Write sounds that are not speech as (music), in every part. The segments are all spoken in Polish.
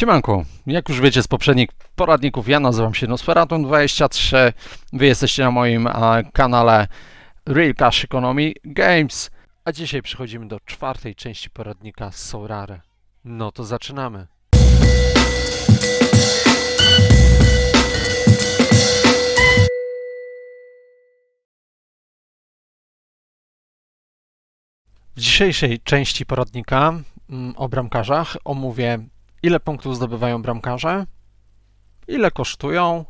Siemanko, jak już wiecie z poprzednich poradników, ja nazywam się Nosferatun23. Wy jesteście na moim e, kanale Real Cash Economy Games. A dzisiaj przechodzimy do czwartej części poradnika Sorare. No to zaczynamy. W dzisiejszej części poradnika mm, o bramkarzach omówię ile punktów zdobywają bramkarze, ile kosztują,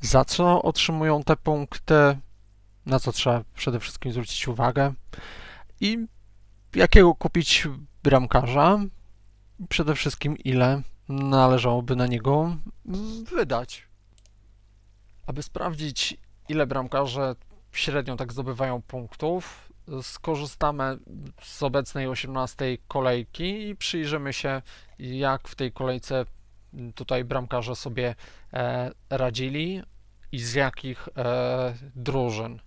za co otrzymują te punkty, na co trzeba przede wszystkim zwrócić uwagę? I jakiego kupić bramkarza, przede wszystkim ile należałoby na niego wydać. Aby sprawdzić, ile bramkarze średnio tak zdobywają punktów, skorzystamy z obecnej 18 kolejki i przyjrzymy się, jak w tej kolejce tutaj bramkarze sobie e, radzili i z jakich e, drużyn.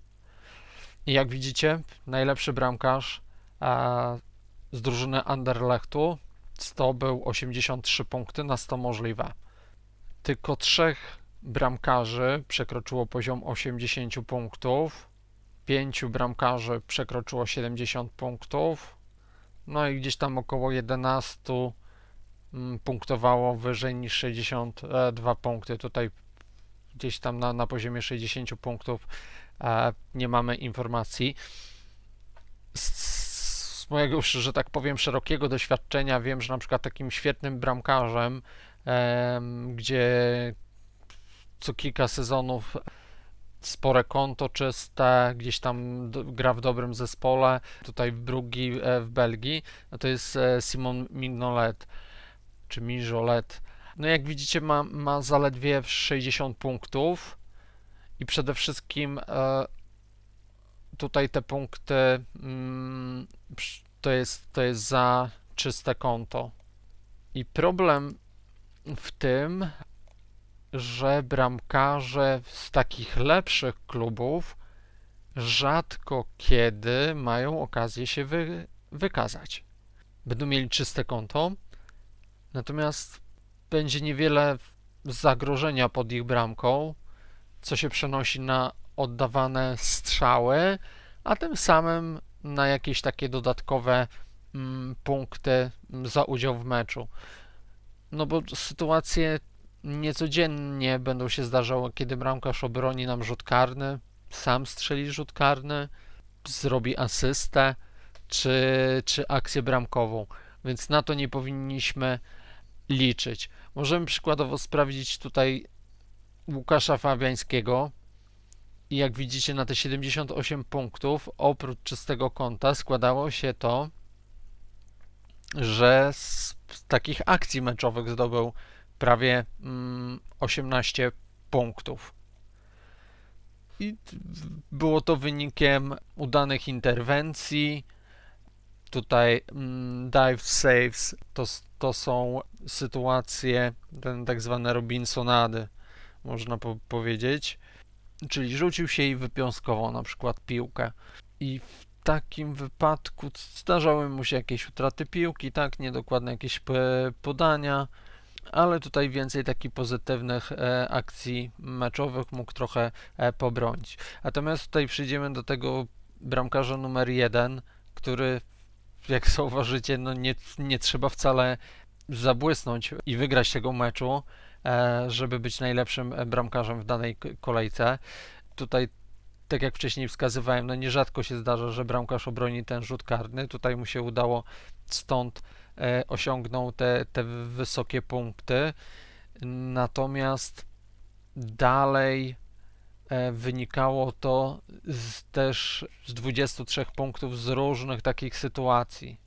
I jak widzicie, najlepszy bramkarz e, z drużyny Anderlechtu zdobył 83 punkty na 100 możliwe. Tylko trzech bramkarzy przekroczyło poziom 80 punktów pięciu bramkarzy przekroczyło 70 punktów, no i gdzieś tam około 11 mm, punktowało wyżej niż 62 punkty. Tutaj gdzieś tam na, na poziomie 60 punktów e, nie mamy informacji. Z, z mojego już, że tak powiem, szerokiego doświadczenia wiem, że na przykład takim świetnym bramkarzem, em, gdzie co kilka sezonów spore konto czyste, gdzieś tam gra w dobrym zespole, tutaj drugi e, w Belgii, no to jest e, Simon Mignolet, czy Mijolet. No jak widzicie ma, ma zaledwie 60 punktów i przede wszystkim e, tutaj te punkty mm, to jest, to jest za czyste konto. I problem w tym, że bramkarze z takich lepszych klubów rzadko kiedy mają okazję się wy, wykazać. Będą mieli czyste konto, natomiast będzie niewiele zagrożenia pod ich bramką, co się przenosi na oddawane strzały, a tym samym na jakieś takie dodatkowe mm, punkty za udział w meczu. No bo sytuacje niecodziennie będą się zdarzały, kiedy bramkarz obroni nam rzut karny, sam strzeli rzut karny, zrobi asystę, czy, czy akcję bramkową, więc na to nie powinniśmy liczyć. Możemy przykładowo sprawdzić tutaj Łukasza Fabiańskiego i jak widzicie na te 78 punktów, oprócz czystego konta składało się to, że z takich akcji meczowych zdobył prawie mm, 18 punktów. I było to wynikiem udanych interwencji. Tutaj mm, dive saves to, to są sytuacje, ten tak zwane Robinsonady, można po powiedzieć. Czyli rzucił się i wypiąskował na przykład piłkę. I w takim wypadku zdarzały mu się jakieś utraty piłki, tak, niedokładne jakieś p- podania ale tutaj więcej takich pozytywnych e, akcji meczowych mógł trochę e, pobronić. Natomiast tutaj przyjdziemy do tego bramkarza numer jeden, który, jak (laughs) zauważycie, no nie, nie trzeba wcale zabłysnąć i wygrać tego meczu, e, żeby być najlepszym bramkarzem w danej kolejce. Tutaj tak jak wcześniej wskazywałem, no nierzadko się zdarza, że bramkarz obroni ten rzut karny. Tutaj mu się udało, stąd osiągnął te, te wysokie punkty. Natomiast dalej e, wynikało to z, też z 23 punktów z różnych takich sytuacji.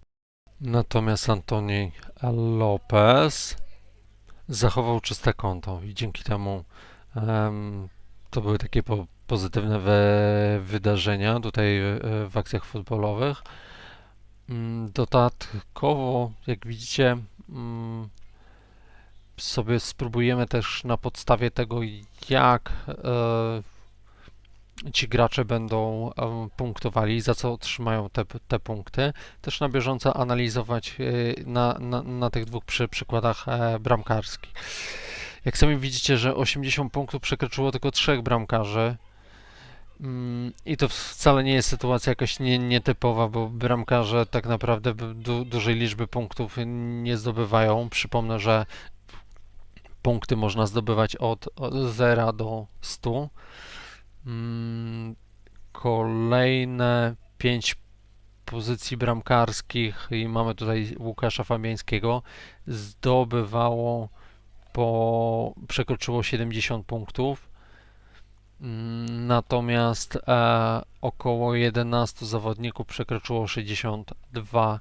Natomiast Antoni Lopez zachował czyste konto i dzięki temu em, to były takie po, pozytywne we, wydarzenia tutaj e, w akcjach futbolowych. Mm, Dodatkowo, jak widzicie, mm, sobie spróbujemy też na podstawie tego, jak e, ci gracze będą e, punktowali, za co otrzymają te, te punkty. Też na bieżąco analizować e, na, na, na tych dwóch przy, przykładach bramkarskich. Jak sami widzicie, że 80 punktów przekroczyło tylko trzech bramkarzy. Mm, I to wcale nie jest sytuacja jakaś nie, nietypowa, bo bramkarze tak naprawdę du, dużej liczby punktów nie zdobywają. Przypomnę, że punkty można zdobywać od, od 0 do 100. Mm, kolejne 5 pozycji bramkarskich i mamy tutaj Łukasza Fabiańskiego zdobywało po przekroczyło 70 punktów. Mm, Natomiast e, około 11 zawodników przekroczyło 62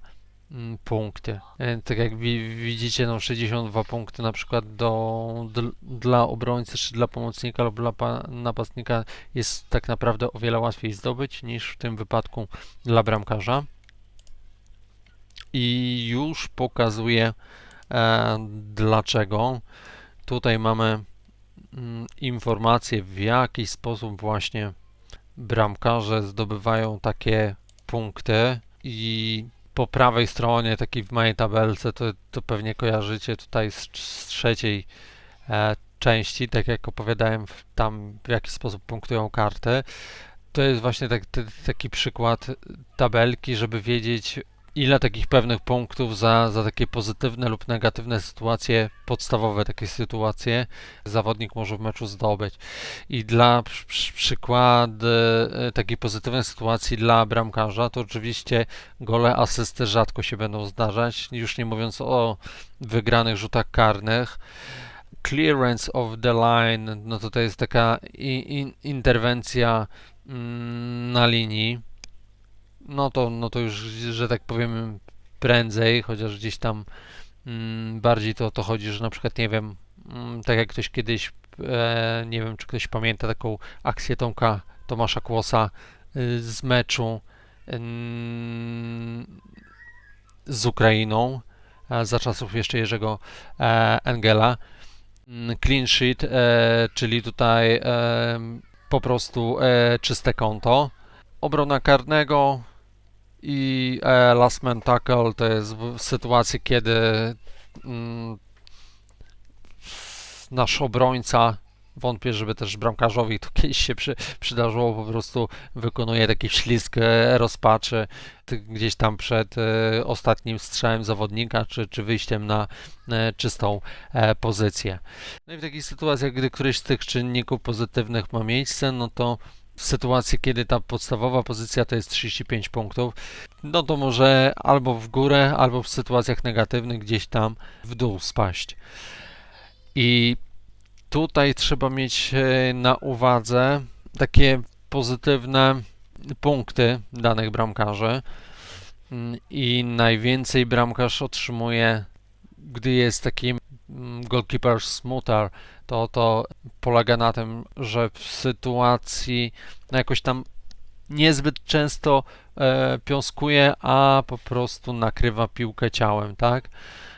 mm, punkty. E, tak jak wi widzicie, no 62 punkty na przykład do, dl, dla obrońcy, czy dla pomocnika lub dla napastnika jest tak naprawdę o wiele łatwiej zdobyć niż w tym wypadku dla bramkarza. I już pokazuję e, dlaczego. Tutaj mamy informację, w jaki sposób właśnie bramkarze zdobywają takie punkty i po prawej stronie, takiej w mojej tabelce, to, to pewnie kojarzycie tutaj z, z trzeciej e, części, tak jak opowiadałem w, tam, w jaki sposób punktują karty. To jest właśnie tak, t, taki przykład tabelki, żeby wiedzieć, ile takich pewnych punktów za, za takie pozytywne lub negatywne sytuacje, podstawowe takie sytuacje, zawodnik może w meczu zdobyć. I dla przy, przykład e, takiej pozytywnej sytuacji dla bramkarza, to oczywiście gole, asysty rzadko się będą zdarzać, już nie mówiąc o wygranych rzutach karnych clearance of the line, no to to jest taka interwencja mm, na linii no to, no to już, że tak powiem, prędzej, chociaż gdzieś tam mm, bardziej to to chodzi, że na przykład, nie wiem, mm, tak jak ktoś kiedyś, e, nie wiem, czy ktoś pamięta taką akcję Tomka Tomasza Kłosa y, z meczu y, z Ukrainą, e, za czasów jeszcze Jerzego e, Engela. Mm, clean sheet, e, czyli tutaj e, po prostu e, czyste konto. Obrona karnego, i e, last man tackle to jest sytuacja, kiedy mm, nasz obrońca, wątpię, żeby też bramkarzowi to kiedyś się przy, przydarzyło, po prostu wykonuje taki ślizg e, rozpaczy gdzieś tam przed e, ostatnim strzałem zawodnika, czy, czy wyjściem na e, czystą e, pozycję. No i w takich sytuacjach, gdy któryś z tych czynników pozytywnych ma miejsce, no to w sytuacji, kiedy ta podstawowa pozycja to jest 35 punktów, no to może albo w górę, albo w sytuacjach negatywnych gdzieś tam w dół spaść. I tutaj trzeba mieć e, na uwadze takie pozytywne punkty danych bramkarzy. Mm, I najwięcej bramkarz otrzymuje, gdy jest takim goalkeeper smutar, to to polega na tym, że w sytuacji no jakoś tam niezbyt często e, piąskuje, a po prostu nakrywa piłkę ciałem, tak?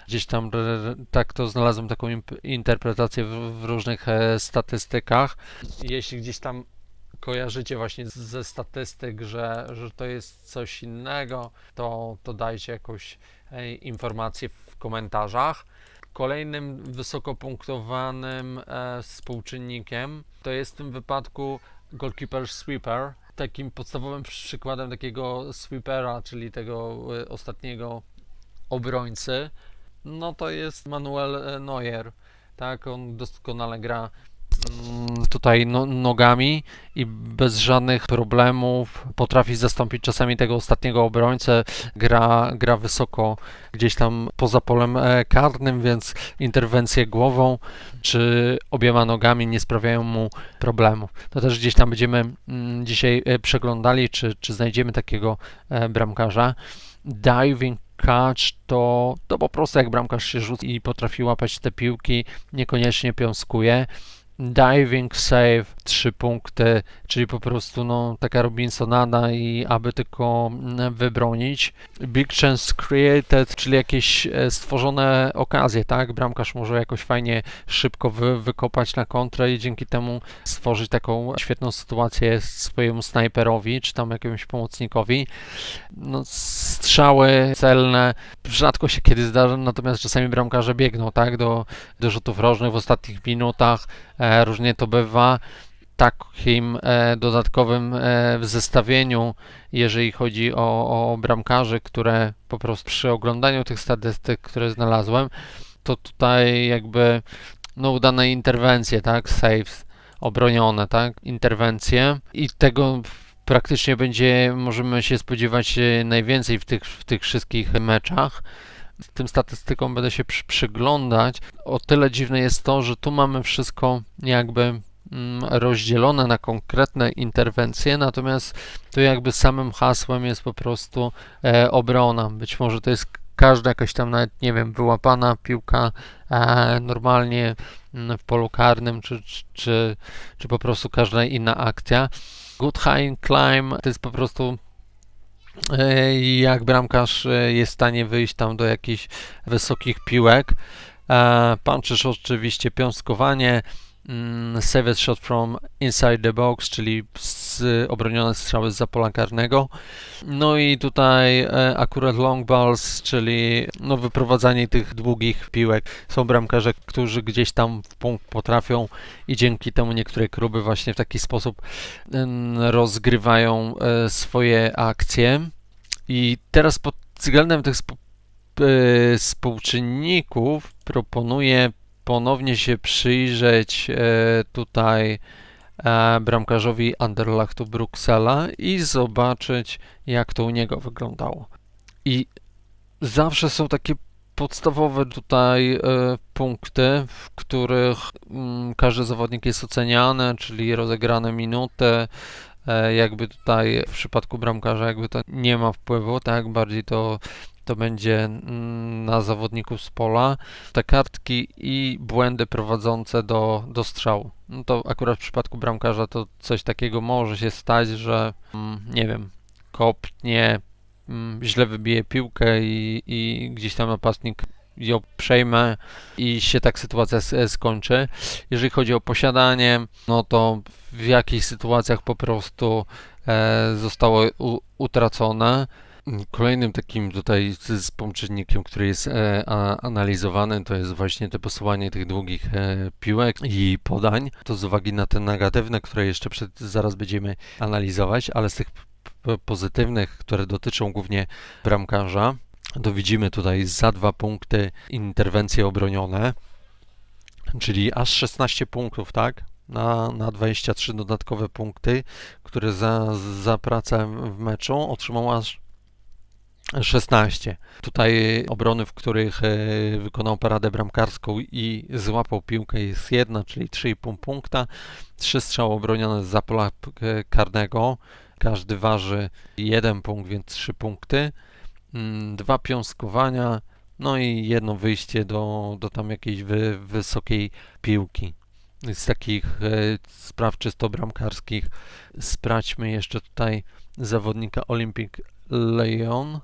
Gdzieś tam tak to znalazłem taką interpretację w, w różnych e, statystykach. Jeśli gdzieś tam kojarzycie właśnie ze statystyk, że, że to jest coś innego, to, to dajcie jakąś e, informację w komentarzach. Kolejnym wysoko punktowanym e, współczynnikiem to jest w tym wypadku goalkeeper sweeper. Takim podstawowym przykładem takiego sweepera, czyli tego e, ostatniego obrońcy, no to jest Manuel e, Neuer. Tak, on doskonale gra tutaj no, nogami i bez żadnych problemów potrafi zastąpić czasami tego ostatniego obrońcę. Gra, gra wysoko gdzieś tam poza polem e, karnym, więc interwencje głową czy obiema nogami nie sprawiają mu problemów. To też gdzieś tam będziemy mm, dzisiaj e, przeglądali, czy, czy znajdziemy takiego e, bramkarza. Diving catch to, to po prostu jak bramkarz się rzuci i potrafi łapać te piłki, niekoniecznie piąskuje diving save trzy punkty, czyli po prostu no, taka Robinsonada i aby tylko mm, wybronić. Big chance created, czyli jakieś e, stworzone okazje, tak? Bramkarz może jakoś fajnie, szybko wy, wykopać na kontrę i dzięki temu stworzyć taką świetną sytuację swojemu snajperowi, czy tam jakiemuś pomocnikowi. No, strzały celne rzadko się kiedy zdarza, natomiast czasami bramkarze biegną, tak? Do, do rzutów rożnych w ostatnich minutach, e, różnie to bywa takim e, dodatkowym e, zestawieniu, jeżeli chodzi o, o bramkarzy, które po prostu przy oglądaniu tych statystyk, które znalazłem, to tutaj jakby no, udane interwencje, tak, saves obronione, tak, interwencje i tego praktycznie będzie, możemy się spodziewać e, najwięcej w tych, w tych wszystkich meczach. Tym statystykom będę się przy, przyglądać. O tyle dziwne jest to, że tu mamy wszystko jakby rozdzielone na konkretne interwencje, natomiast to jakby samym hasłem jest po prostu e, obrona. Być może to jest każda jakaś tam nawet, nie wiem, wyłapana piłka e, normalnie mm, w polu karnym, czy, czy, czy po prostu każda inna akcja. Good high climb to jest po prostu e, jak bramkarz e, jest w stanie wyjść tam do jakichś wysokich piłek. E, punches oczywiście piąskowanie, Mm, saved shot from inside the box, czyli z, obronione strzały z pola karnego. No i tutaj e, akurat long balls, czyli no, wyprowadzanie tych długich piłek. Są bramkarze, którzy gdzieś tam w punkt potrafią i dzięki temu niektóre kluby właśnie w taki sposób rozgrywają e, swoje akcje. I teraz pod względem tych e, współczynników proponuję ponownie się przyjrzeć e, tutaj e, bramkarzowi Anderlachtu Bruksela i zobaczyć, jak to u niego wyglądało. I zawsze są takie podstawowe tutaj e, punkty, w których mm, każdy zawodnik jest oceniany, czyli rozegrane minuty. Jakby tutaj w przypadku bramkarza, jakby to nie ma wpływu, tak? Bardziej to to będzie mm, na zawodników z pola. Te kartki i błędy prowadzące do, do strzału. No to akurat w przypadku bramkarza to coś takiego może się stać, że mm, nie wiem, kopnie, mm, źle wybije piłkę i, i gdzieś tam napastnik ją przejmę i się tak sytuacja skończy. Jeżeli chodzi o posiadanie, no to w jakichś sytuacjach po prostu e, zostało u, utracone. Kolejnym takim tutaj współczynnikiem, który jest e, analizowany, to jest właśnie to posuwanie tych długich e, piłek i podań. To z uwagi na te negatywne, które jeszcze przed, zaraz będziemy analizować, ale z tych pozytywnych, które dotyczą głównie bramkarza, to widzimy tutaj za dwa punkty interwencje obronione, czyli aż 16 punktów, tak? Na, na 23 dodatkowe punkty, które za, za pracę w meczu otrzymał aż 16. Tutaj obrony, w których e, wykonał paradę bramkarską i złapał piłkę jest jedna, czyli 3,5 punkta. Trzy strzały obronione z pola e, karnego. Każdy waży jeden punkt, więc 3 punkty. Mm, dwa piąskowania, no i jedno wyjście do, do tam jakiejś wy, wysokiej piłki. Z takich e, spraw czysto bramkarskich sprawdźmy jeszcze tutaj zawodnika Olympic Lyon.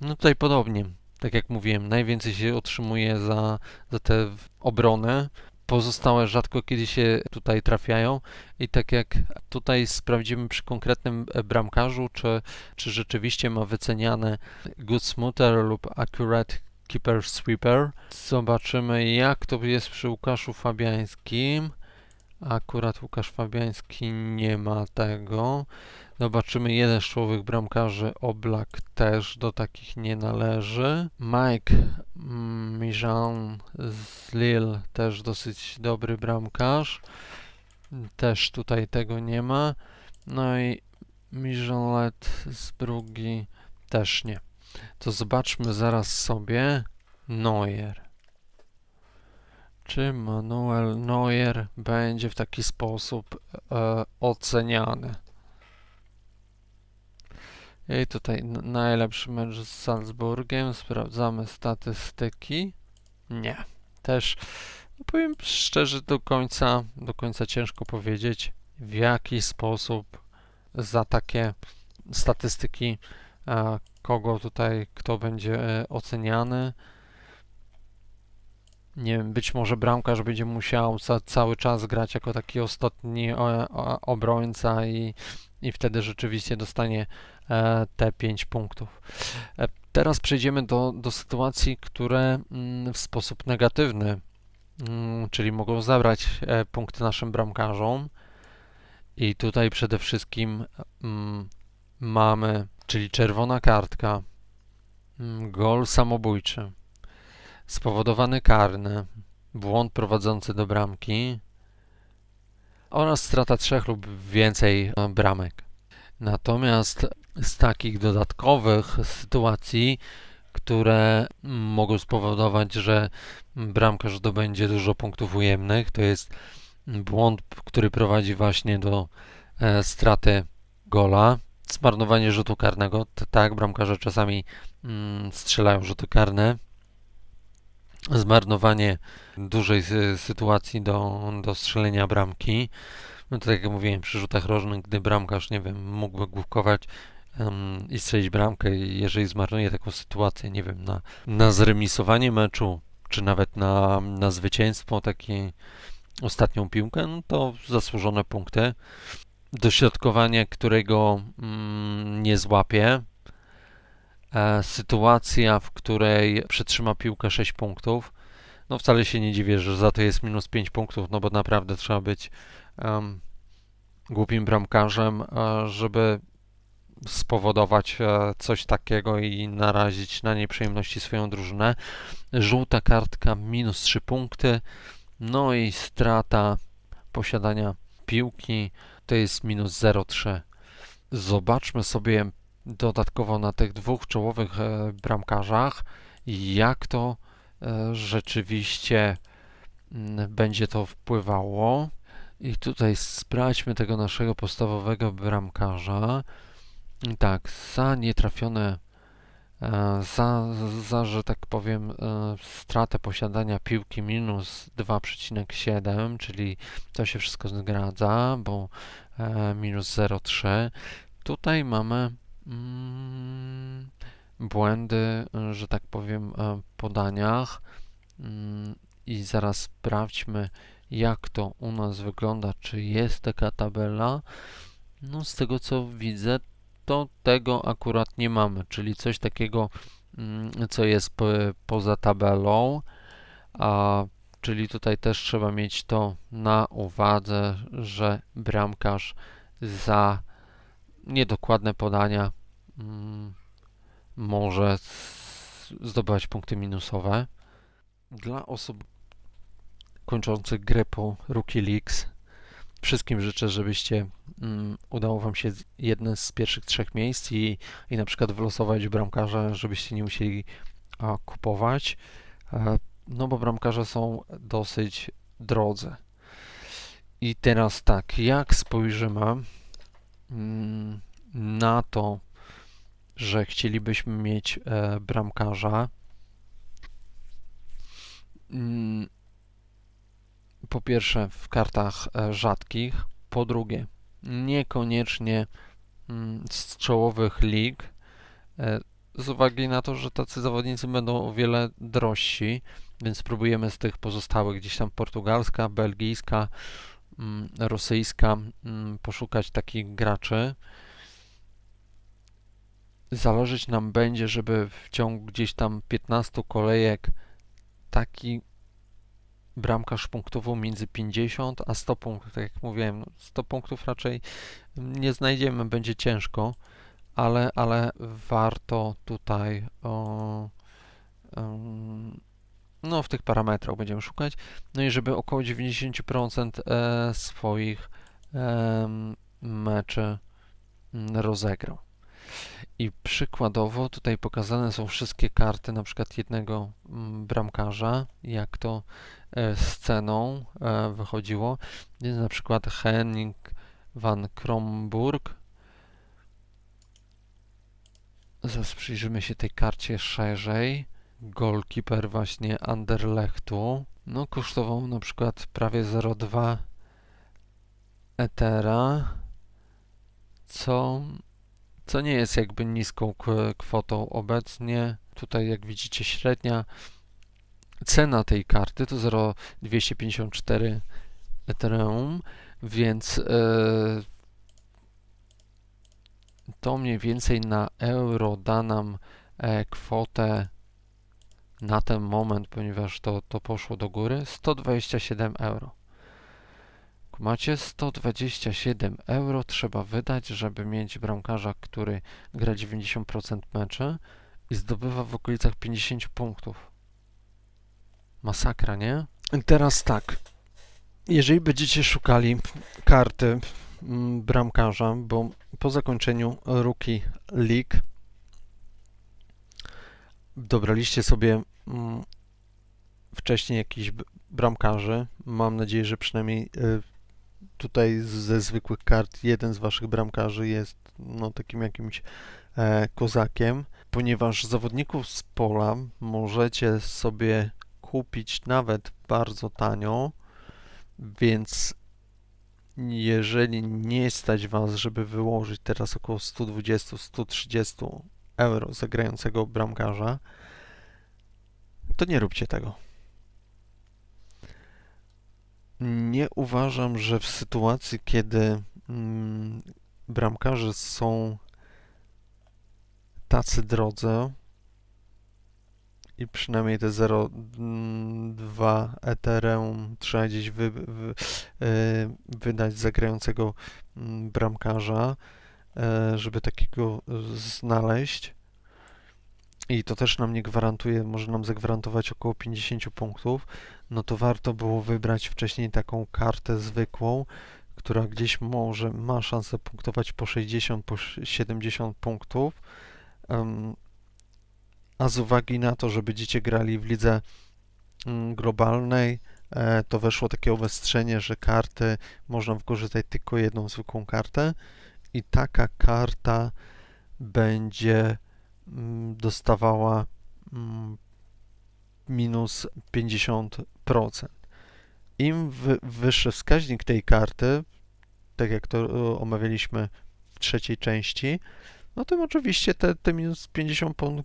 No tutaj podobnie, tak jak mówiłem, najwięcej się otrzymuje za, za tę obronę. Pozostałe rzadko kiedy się tutaj trafiają i tak jak tutaj sprawdzimy przy konkretnym e, bramkarzu, czy, czy rzeczywiście ma wyceniane good smoother lub accurate keeper sweeper. Zobaczymy jak to jest przy Łukaszu Fabiańskim. Akurat Łukasz Fabiański nie ma tego. Zobaczymy jeden z czołowych bramkarzy. Oblak też do takich nie należy. Mike Mijan z Lille też dosyć dobry bramkarz. Też tutaj tego nie ma. No i Mijolet z Brugi też nie. To zobaczmy zaraz sobie Neuer. Czy Manuel Neuer będzie w taki sposób e, oceniany? I tutaj najlepszy mecz z Salzburgiem. Sprawdzamy statystyki. Nie. Też no powiem szczerze, do końca, do końca ciężko powiedzieć. w jaki sposób za takie statystyki, kogo tutaj, kto będzie e, oceniany. Nie wiem, być może bramkarz będzie musiał cały czas grać jako taki ostatni obrońca i, i wtedy rzeczywiście dostanie e, te 5 punktów. E, Teraz przejdziemy do, do sytuacji, które mm, w sposób negatywny, mm, czyli mogą zabrać e, punkty naszym bramkarzom. I tutaj przede wszystkim mm, mamy, czyli czerwona kartka, gol samobójczy, spowodowany karny, błąd prowadzący do bramki oraz strata trzech lub więcej e, bramek. Natomiast z takich dodatkowych sytuacji, które mogą spowodować, że bramkarz zdobędzie dużo punktów ujemnych, to jest błąd, który prowadzi właśnie do e, straty gola, zmarnowanie rzutu karnego. Tak, bramkarze czasami mm, strzelają rzuty karne. Zmarnowanie dużej sy- sytuacji do, do strzelenia bramki. No to tak jak mówiłem, przy rzutach rożnych, gdy bramkarz, nie wiem, mógłby główkować em, i strzelić bramkę jeżeli zmarnuje taką sytuację, nie wiem, na, na zremisowanie meczu, czy nawet na, na zwycięstwo, takie ostatnią piłkę, no to zasłużone punkty. Dośrodkowanie, którego mm, nie złapie. E, sytuacja, w której przetrzyma piłkę 6 punktów. No wcale się nie dziwię, że za to jest minus 5 punktów, no bo naprawdę trzeba być em, głupim bramkarzem, e, żeby spowodować e, coś takiego i narazić na nieprzyjemności swoją drużynę. Żółta kartka minus 3 punkty. No i strata posiadania piłki to jest minus 0,3. Zobaczmy sobie dodatkowo na tych dwóch czołowych e, bramkarzach, jak to e, rzeczywiście mm, będzie to wpływało. I tutaj sprawdźmy tego naszego podstawowego bramkarza. Tak, za nietrafione, e, za, za, że tak powiem, stratę posiadania piłki minus 2,7, czyli to się wszystko zgadza, bo minus 0,3. Tutaj mamy błędy, e, że tak powiem, w podaniach Mm, i zaraz sprawdźmy, jak to u nas wygląda, czy jest taka tabela. No, z tego co widzę, to tego akurat nie mamy, czyli coś takiego, mm, co jest po, poza tabelą, a czyli tutaj też trzeba mieć to na uwadze, że bramkarz za niedokładne podania mm, może zdobywać punkty minusowe. Dla osób kończących grę po Rookie Leagues wszystkim życzę, żebyście mm, udało Wam się jedne z pierwszych trzech miejsc i, i na przykład wylosować bramkarza, żebyście nie musieli a, kupować. E, no bo bramkarze są dosyć drodzy. I teraz tak, jak spojrzymy na to, że chcielibyśmy mieć e, bramkarza, mm, po pierwsze w kartach e, rzadkich, po drugie niekoniecznie mm, z czołowych lig, e, z uwagi na to, że tacy zawodnicy będą o wiele drożsi, więc próbujemy z tych pozostałych. Gdzieś tam portugalska, belgijska, mm, rosyjska mm, poszukać takich graczy. Zależeć nam będzie, żeby w ciągu gdzieś tam 15 kolejek taki bramkarz punktował między 50 a 100 punktów. Tak jak mówiłem, no 100 punktów raczej nie znajdziemy, będzie ciężko, ale, ale warto tutaj o, no w tych parametrach będziemy szukać. No i żeby około 90% e, swoich meczy rozegrał. I przykładowo tutaj pokazane są wszystkie karty na przykład jednego bramkarza, jak to e, z ceną e, wychodziło. Jest na przykład Henning van Kromburg. Zaraz przyjrzymy się tej karcie szerzej. Goalkeeper właśnie Anderlechtu. No kosztował na przykład prawie 0,2 Ethera, co, co nie jest jakby niską kwotą obecnie. Tutaj jak widzicie średnia cena tej karty to 0,254 Ethereum, więc e, to mniej więcej na euro da nam e, kwotę na ten moment, ponieważ to, to poszło do góry, 127 euro. Macie 127 euro trzeba wydać, żeby mieć bramkarza, który gra 90% meczy i zdobywa w okolicach 50 punktów. Masakra, nie? Teraz tak. Jeżeli będziecie szukali karty mm, bramkarza, bo po zakończeniu Rookie League dobraliście sobie mm, wcześniej jakichś bramkarzy. Mam nadzieję, że przynajmniej y, tutaj ze zwykłych kart jeden z waszych bramkarzy jest no, takim jakimś e, kozakiem, ponieważ zawodników z pola możecie sobie kupić nawet bardzo tanio, więc jeżeli nie stać was, żeby wyłożyć teraz około 120-130 euro za grającego bramkarza, to nie róbcie tego. Nie uważam, że w sytuacji, kiedy mm, bramkarze są tacy drodzy i przynajmniej te 0,2 Ethereum trzeba gdzieś wy, wy, y, wydać za grającego mm, bramkarza, żeby takiego y, znaleźć. I to też nam nie gwarantuje, może nam zagwarantować około 50 punktów, no to warto było wybrać wcześniej taką kartę zwykłą, która gdzieś może ma szansę punktować po 60, po 70 punktów. A z uwagi na to, że będziecie grali w lidze mm, globalnej, e, to weszło takie obostrzenie, że karty można wykorzystać tylko jedną zwykłą kartę i taka karta będzie mm, dostawała mm, minus 50%. Im wy, wyższy wskaźnik tej karty, tak jak to e, omawialiśmy w trzeciej części, no tym oczywiście te, te minus 50%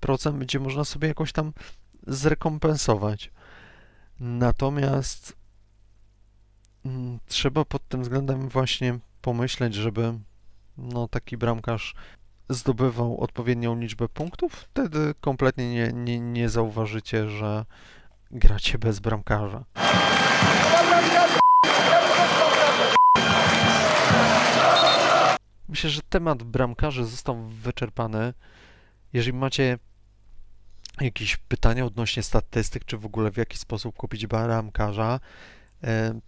procent będzie można sobie jakoś tam zrekompensować. Natomiast mm, trzeba pod tym względem właśnie pomyśleć, żeby no, taki bramkarz zdobywał odpowiednią liczbę punktów, wtedy kompletnie nie, nie, nie zauważycie, że gracie bez bramkarza. Myślę, że temat bramkarzy został wyczerpany. Jeżeli macie jakieś pytania odnośnie statystyk, czy w ogóle w jaki sposób kupić bramkarza, e,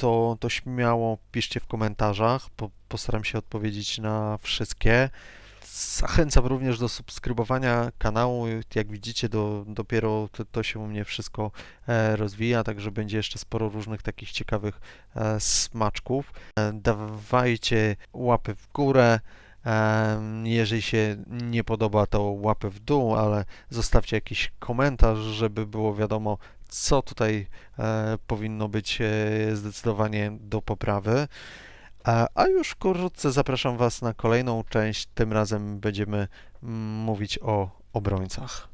to, to śmiało piszcie w komentarzach. Po, postaram się odpowiedzieć na wszystkie. Zachęcam również do subskrybowania kanału. Jak widzicie, do, dopiero to, to się u mnie wszystko e, rozwija, także będzie jeszcze sporo różnych takich ciekawych e, smaczków. E, dawajcie łapy w górę. Jeżeli się nie podoba, to łapy w dół, ale zostawcie jakiś komentarz, żeby było wiadomo, co tutaj e, powinno być e, zdecydowanie do poprawy. A, już wkrótce zapraszam Was na kolejną część. Tym razem będziemy mm, mówić o obrońcach.